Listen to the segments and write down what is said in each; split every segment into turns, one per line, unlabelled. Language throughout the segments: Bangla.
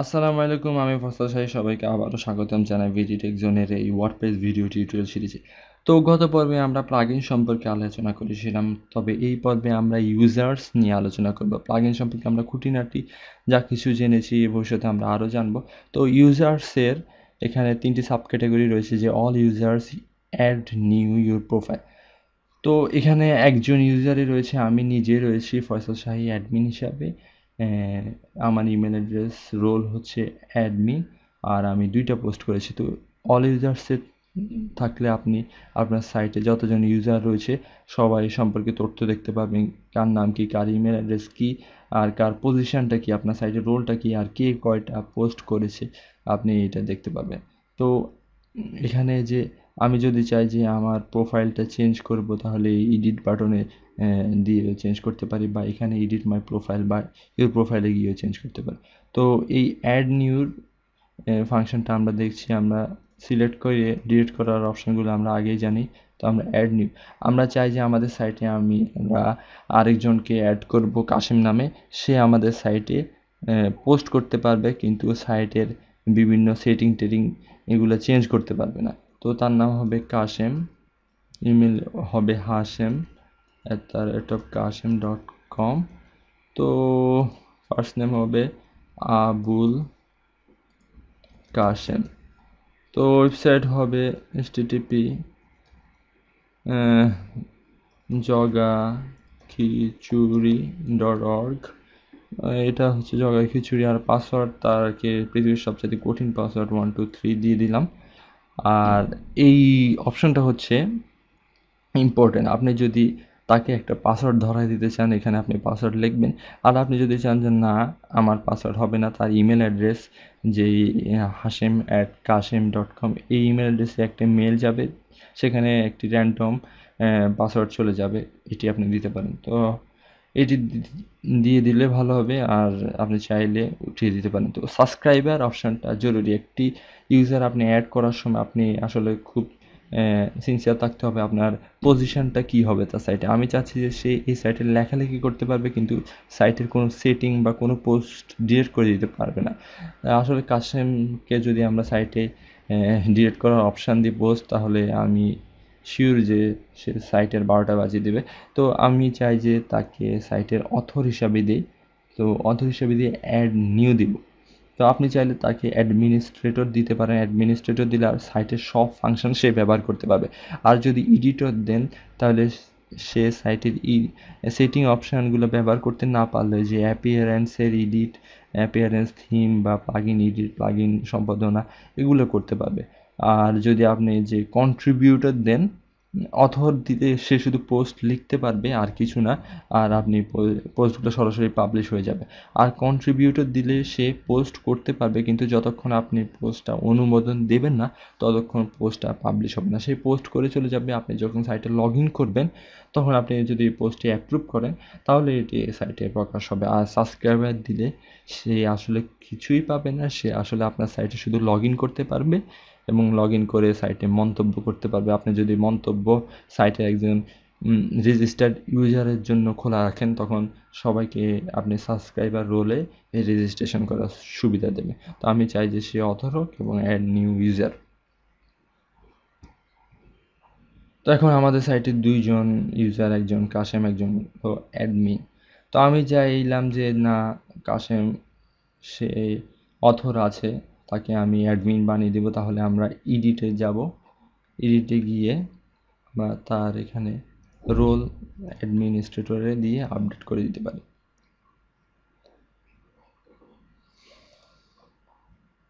আসসালামু আলাইকুম, আমি ফসল শাহী, সবাইকে আবারও স্বাগতম জানাই ভিডিটেক জোনের এই ওয়ার্ডপ্রেস ভিডিও টিউটোরিয়াল সিরিজে তো গত পর্বে আমরা প্লাগইন সম্পর্কে আলোচনা করেছিলাম, তবে এই পর্বে আমরা ইউজার্স নিয়ে আলোচনা করব। প্লাগইন সম্পর্কে আমরা খুঁটিনাটি যা কিছু জেনেছি ভবিষ্যতে আমরা আরও জানব। তো ইউজার্সের এখানে তিনটি সাব ক্যাটাগরি রয়েছে, যে all users add new your profile তো এখানে একজন ইউজারই রয়েছে, আমি নিজে রয়েছি, ফয়সল শাহী অ্যাডমিন হিসাবে। আমার ইমেল অ্যাড্রেস রোল হচ্ছে অ্যাডমিন আর আমি দুইটা পোস্ট করেছি। তো অল ইউজার্সে থাকলে আপনি আপনার সাইটে যতজন ইউজার রয়েছে, সবাই সম্পর্কে তথ্য দেখতে পাবেন। কার নাম কি, কার ইমেল অ্যাড্রেস কী, আর কার পজিশানটা কি, আপনার সাইটের রোলটা কি, আর কে কয়টা পোস্ট করেছে, আপনি এটা দেখতে পাবেন। তো এখানে যে আমি যদি চাই যে আমার প্রোফাইলটা চেঞ্জ করব, তাহলে এডিট বাটনে দিয়ে চেঞ্জ করতে পারি বা এখানে এডিট মাই প্রোফাইল বা ইউর প্রোফাইলে গিয়েও চেঞ্জ করতে পারি। তো এই অ্যাড নিউর ফাংশনটা আমরা দেখছি, আমরা সিলেক্ট করে ডিলিট করার অপশানগুলো আমরা আগেই জানি, তো আমরা অ্যাড নিউ আমরা চাই যে আমাদের সাইটে আমি আমরা আরেকজনকে অ্যাড করব কাশিম নামে, সে আমাদের সাইটে পোস্ট করতে পারবে, কিন্তু সাইটের বিভিন্ন সেটিং টেটিং এগুলো চেঞ্জ করতে পারবে না। তো তার নাম হবে কাশেম। ইমেল হবে Hashem at the rate of Kashem dot com তো ফার্স্ট নেম হবে আবুল কাশেম। তো ওয়েবসাইট হবে এস টিটিপি জগা খিচুড়ি ডট অর্গ এটা হচ্ছে জগা খিচুড়ি আর পাসওয়ার্ড তারকে পৃথিবীর সবচেয়ে কঠিন পাসওয়ার্ড ওয়ান টু থ্রি দিয়ে দিলাম। আর এই অপশনটা হচ্ছে ইম্পর্টেন্ট আপনি যদি তাকে একটা পাসওয়ার্ড ধরাই দিতে চান, এখানে আপনি পাসওয়ার্ড লিখবেন। আর আপনি যদি চান যে না, আমার পাসওয়ার্ড হবে না, তার ইমেল অ্যাড্রেস যেই Hasem at Kashem dot com এই ইমেল অ্যাড্রেসে একটা মেল যাবে। সেখানে একটি র্যান্ডম পাসওয়ার্ড চলে যাবে। এটি আপনি দিতে পারেন। তো এটি দিয়ে দিলে ভালো হবে, আর আপনি চাইলে উঠিয়ে দিতে পারেন। তো সাবস্ক্রাইবার অপশানটা জরুরি। একটি ইউজার আপনি অ্যাড করার সময় আপনি আসলে খুব সিনসিয়ার থাকতে হবে আপনার পজিশানটা কী হবে তার সাইটে আমি চাচ্ছি যে সে এই সাইটে লেখালেখি করতে পারবে, কিন্তু সাইটের কোনো সেটিং বা কোনো পোস্ট ডিলিট করে দিতে পারবে না। আসলে কাসেমকে যদি আমরা সাইটে ডিলিট করার অপশান দিই পোস্ট তাহলে আমি শিওর যে সে সাইটের বারোটা বাজিয়ে দেবে। তো আমি চাই যে তাকে সাইটের অথর হিসাবে দিই। তো অথর হিসাবে দিয়ে অ্যাড নিউ দিব। তো আপনি চাইলে তাকে অ্যাডমিনিস্ট্রেটর দিতে পারেন। অ্যাডমিনিস্ট্রেটর দিলে আর সাইটের সব ফাংশন সে ব্যবহার করতে পারবে। আর যদি এডিটর দেন, তাহলে সে সাইটের ই সেটিং অপশানগুলো ব্যবহার করতে না পারলে যে অ্যাপিয়ারেন্সের এডিট অ্যাপিয়ারেন্স থিম বা প্লাগিন এডিট প্লাগিন সম্পাদনা, এগুলো করতে পারবে। আর যদি আপনি যে কন্ট্রিবিউটর দেন, অথর দিতে সে শুধু পোস্ট লিখতে পারবে, আর কিছু না, আর আপনি পোস্টগুলো সরাসরি পাবলিশ হয়ে যাবে। আর কন্ট্রিবিউটর দিলে সে পোস্ট করতে পারবে, কিন্তু যতক্ষণ আপনি পোস্টটা অনুমোদন দেবেন না, ততক্ষণ পোস্টটা পাবলিশ হবে না। সেই পোস্ট করে চলে যাবে, আপনি যখন সাইটে লগ ইন করবেন, তখন আপনি যদি পোস্টটি অ্যাপ্রুভ করেন, তাহলে এটি সাইটে প্রকাশ হবে। আর সাবস্ক্রাইবার দিলে সে আসলে কিছুই পাবে না, সে আসলে আপনার সাইটে শুধু লগ ইন করতে পারবে এবং লগ করে সাইটে মন্তব্য করতে পারবে। আপনি যদি মন্তব্য সাইটে একজন রেজিস্টার্ড ইউজারের জন্য খোলা রাখেন, তখন সবাইকে আপনি সাবস্ক্রাইবার রোলে রেজিস্ট্রেশন করার সুবিধা দেবে। তো আমি চাই যে সে অথর হোক এবং অ্যাড নিউ ইউজার তো এখন আমাদের সাইটে দুইজন ইউজার একজন কাশেম, একজন অ্যাডমিন তো আমি চাইলাম যে না, কাশেম সে অথর আছে। তাকে আমি অ্যাডমিন বানিয়ে দেবো, তাহলে আমরা ইডিটে যাব। ইডিটে গিয়ে বা তার এখানে রোল অ্যাডমিনিস্ট্রেটরে দিয়ে আপডেট করে দিতে পারি।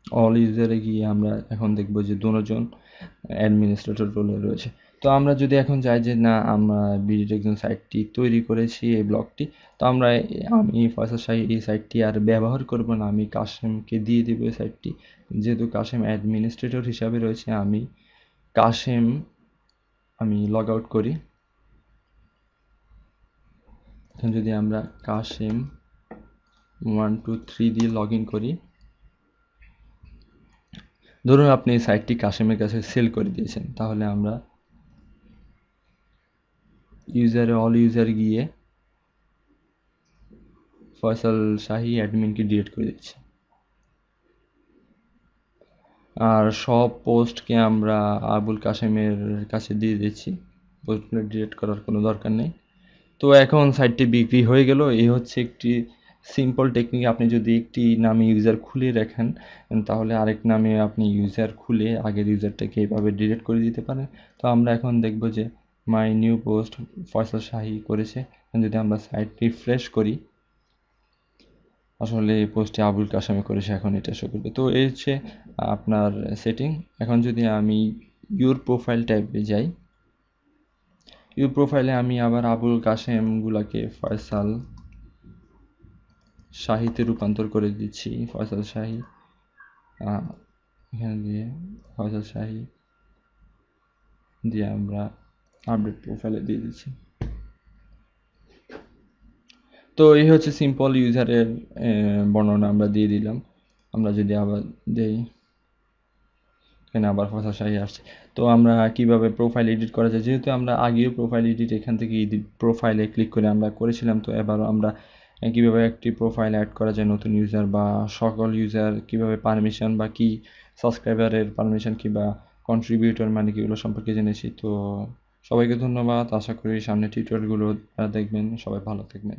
অল ইউজারে গিয়ে আমরা এখন দেখব যে দুজন অ্যাডমিনিস্ট্রেটর রোলে রয়েছে। তো আমরা যদি এখন চাই যে, না, আমরা বিডিট একজন সাইটটি তৈরি করেছি এই ব্লগটি তো আমরা আমি ফয়সাল শাহী এই সাইটটি আর ব্যবহার করব না। আমি কাশেমকে দিয়ে দেবো এই সাইটটি। যেহেতু কাশেম অ্যাডমিনিস্ট্রেটর হিসাবে রয়েছে, আমি কাশেম, আমি লগ আউট করি। এখন যদি আমরা কাশেম ওয়ান টু থ্রি দিয়ে লগ ইন করি, ধরুন আপনি এই সাইটটি কাশেমের কাছে সেল করে দিয়েছেন, তাহলে আমরা ইউজারে অল ইউজার গিয়ে ফয়সাল শাহি অ্যাডমিনকে ডিলিট করে দিচ্ছি আর সব পোস্টকে আমরা আবুল কাশেমের কাছে দিয়ে দিচ্ছি পোস্টগুলো ডিলিট করার কোনো দরকার নেই। তো এখন সাইটটি বিক্রি হয়ে গেল। এই হচ্ছে একটি সিম্পল টেকনিক আপনি যদি একটি নামে ইউজার খুলে রাখেন, তাহলে আরেক নামে আপনি ইউজার খুলে আগের ইউজারটাকে এইভাবে ডিলিট করে দিতে পারেন। তো আমরা এখন দেখব যে মাই নিউ পোস্ট ফয়সাল শাহি করেছে। যদি আমরা সাইট রিফ্রেশ করি, আসলে এই পোস্টটি আবুল কাসামে করেছে, এখন এটা শো করবে। তো এই হচ্ছে আপনার সেটিং এখন যদি আমি ইউর প্রোফাইল টাইপে যাই ইউর প্রোফাইলে আমি আবার আবুল কাশেমগুলাকে ফয়সাল শাহিতে রূপান্তর করে দিচ্ছি। ফয়সাল শাহি এখানে দিয়ে ফয়সাল শাহি দিয়ে আমরা আপডেট প্রোফাইলে দিয়ে দিচ্ছি। তো এই হচ্ছে সিম্পল ইউজারের বর্ণনা আমরা দিয়ে দিলাম। আমরা যদি আবার দেই, এখানে আবার ফসা শাহি আসছে। তো আমরা কীভাবে প্রোফাইল এডিট করা যায়? যেহেতু আমরা আগেও প্রোফাইল এডিট এখান থেকে এডিট প্রোফাইলে ক্লিক করে আমরা করেছিলাম, তো এবার আমরা কীভাবে একটি প্রোফাইল অ্যাড করা যায় নতুন ইউজার বা সকল ইউজার কীভাবে পারমিশন বা কি সাবস্ক্রাইবারের পারমিশন কি বা কন্ট্রিবিউটর মানে কি এগুলো সম্পর্কে জেনেছি, তো সবাইকে ধন্যবাদ। আশা করি সামনে টিউটোরিয়ালগুলো দেখবেন। সবাই ভালো থাকবেন।